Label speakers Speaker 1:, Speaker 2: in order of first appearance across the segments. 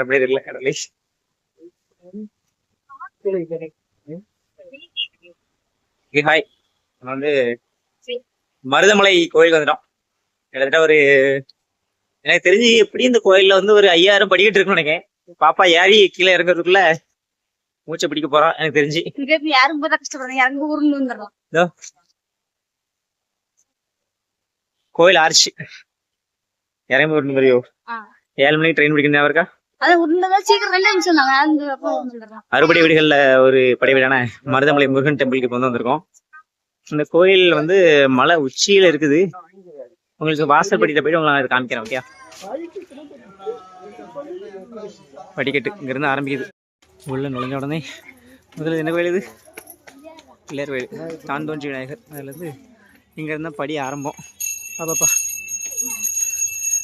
Speaker 1: அப்படியே ஹாய் நான் வந்து மருதமலை கோயில் வந்துட்டோம். கிட்டத்தட்ட ஒரு எனக்கு தெரிஞ்சு எப்படி இந்த கோயில்ல வந்து ஒரு ஐயாயிரம் படிக்கிட்டு இருக்குன்னு நினைக்கிறேன். பாப்பா ஏறி கீழே இறங்குறதுக்குள்ள மூச்சை பிடிக்க போறா எனக்கு தெரிஞ்சு.
Speaker 2: யாரும் போதா கஷ்டப்படுறாங்க இறங்க ஊர்ல வந்துடலாம்.
Speaker 1: இதோ. கோயில் ஆர்ச்சி இறங்கி வரணும் தெரியும். ஏழு மணிக்கு ட்ரெயின் பிடிக்கணும் ஞாபகம் இருக்கா? அறுபடை வீடுகள்ல ஒரு படை வீடான மருதமலை முருகன் டெம்பிளுக்கு வந்து வந்திருக்கோம். இந்த கோயில் வந்து மலை உச்சியில இருக்குது. உங்களுக்கு வாசல் படிக்கிட்ட போயிட்டு உங்களை காமிக்கிறேன் ஓகே படிக்கட்டு இங்கிருந்து ஆரம்பிக்குது. உள்ளே நுழைஞ்ச உடனே முதல்ல என்ன கோயில் இது? பிள்ளையார் கோயில். தாந்தோன்றி விநாயகர் அதுலேருந்து இருந்து படி ஆரம்பம். பாப்பாப்பா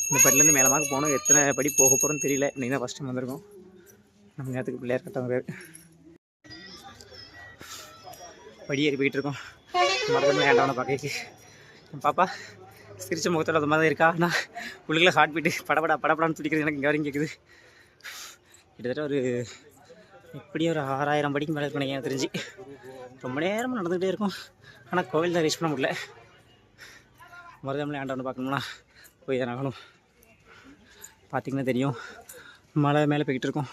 Speaker 1: இந்த படிலேருந்து மேலமாக போனோம். எத்தனை படி போக போகிறோன்னு தெரியல. இன்றைக்கி தான் ஃபஸ்ட் டைம் வந்திருக்கோம். நம்ம நேரத்துக்கு பிள்ளையார் கட்டவங்க படி ஏறி போயிட்டு இருக்கோம். மரத்தில் பார்க்க பாப்பா சிரிச்ச முகத்தோட அது மாதிரி இருக்கா? நான் உள்ளுக்குள்ள ஹார்ட் பீட்டு படபடா படப்படான்னு துடிக்கிறது எனக்கு இங்கே வரைக்கும் கேட்குது கிட்டத்தட்ட ஒரு இப்படியும் ஒரு ஆறாயிரம் படிக்கு மேலே இருக்கும் எனக்கு தெரிஞ்சு. ரொம்ப நேரமாக நடந்துகிட்டே இருக்கும். ஆனால் கோவில் தான் ரீச் பண்ண முடியல. மருதமலை ஆண்டவனை பார்க்கணும்னா போய் தான் ஆகணும். பார்த்தீங்கன்னா தெரியும். மலை மேலே போய்கிட்டு இருக்கோம்.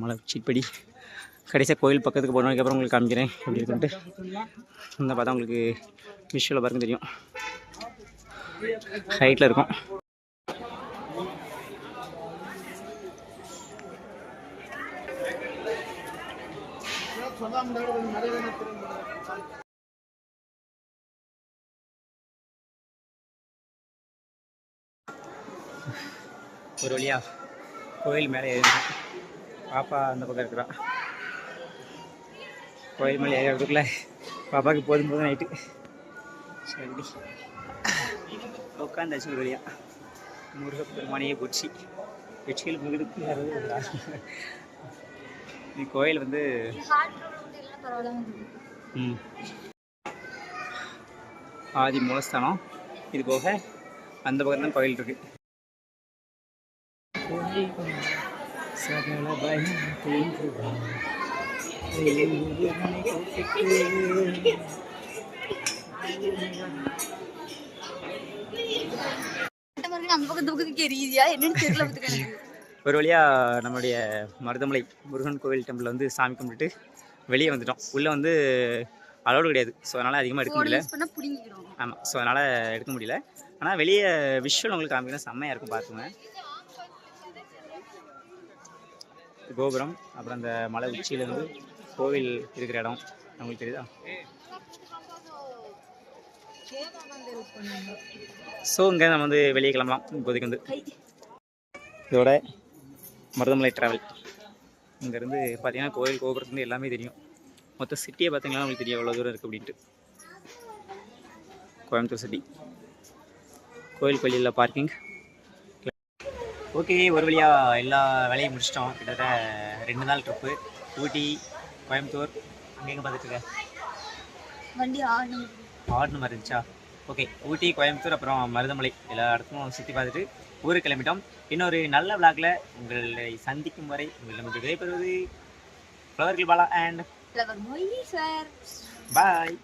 Speaker 1: மலை உச்சிப்படி. கடைசியாக கோயில் பக்கத்துக்கு போனதுக்கப்புறம் உங்களுக்கு காமிக்கிறேன். எப்படி இருக்குன்ட்டு. இந்த பார்த்தா உங்களுக்கு விஷுவலில் பாருங்க தெரியும். ஹைட்டில் இருக்கும். ஒரு வழியா கோயில் மேலே ஏறினேன். பாப்பா அந்த பக்கம் இருக்கிறா. கோயில் மேலே ஏறதுக்குள்ள பாப்பாவுக்கு போதும் போதும் நைட்டு சரி உட்காந்தாச்சு ஒரு வழியா. முருகப்பெருமானையே போச்சு வெற்றியில் முருகனுக்கு யாராவது கோயில் வந்து ஆதி மூலஸ்தானம். இது போக அந்த பக்கம் தான் கோயில் இருக்கு. சகல
Speaker 2: அந்த பக்கம் பக்கத்துக்கு எரியுதியா? என்னன்னு தெரியல பாத்துக்க
Speaker 1: ஒரு வழியா நம்மளுடைய மருதமலை முருகன் கோவில் டெம்பிள் வந்து சாமி கும்பிட்டுட்டு வெளியே வந்துட்டோம். உள்ளே வந்து அலோடு கிடையாது. ஸோ அதனால் அதிகமாக எடுக்க முடியல. ஆமாம் ஸோ அதனால் எடுக்க முடியல. ஆனால் வெளியே விஷுவல் உங்களுக்கு காமிக்கணும் செம்மையாக இருக்கும் பார்த்துங்க கோபுரம் அப்புறம் அந்த மலை உச்சியிலேருந்து கோவில் இருக்கிற இடம். உங்களுக்கு தெரியுதா? ஸோ இங்கே நம்ம வந்து வெளியே கிளம்பலாம். இப்போதைக்கு வந்து. இதோட மருதமலை ட்ராவல் இங்கேருந்து பார்த்தீங்கன்னா கோயில் கோபுரத்துலேருந்து எல்லாமே தெரியும். மொத்த சிட்டியை பார்த்தீங்கன்னா உங்களுக்கு தெரியும் எவ்வளோ தூரம் இருக்குது அப்படின்ட்டு. கோயம்புத்தூர் சிட்டி கோயில் பள்ளியில் பார்க்கிங் ஓகே ஒரு வழியாக எல்லா வேலையும் முடிச்சிட்டோம். கிட்டத்தட்ட ரெண்டு நாள் ட்ரிப்பு ஊட்டி கோயம்புத்தூர். அங்கே எங்கே பார்த்துட்டு இருக்க?
Speaker 2: வண்டி ஆடணும்
Speaker 1: ஆடுன மாதிரி இருந்துச்சா? ஓகே ஊட்டி கோயம்புத்தூர் அப்புறம் மருதமலை. எல்லா இடத்துக்கும் சுற்றி பார்த்துட்டு ஊருக்கு கிளம்பிட்டோம். இன்னொரு நல்ல விளாக்ல உங்களை சந்திக்கும் வரை உங்களிடம் விடைபெறுவது. ஃப்ளவர்கள் பாலா அண்ட்
Speaker 2: ஃப்ளவர்
Speaker 1: பாய்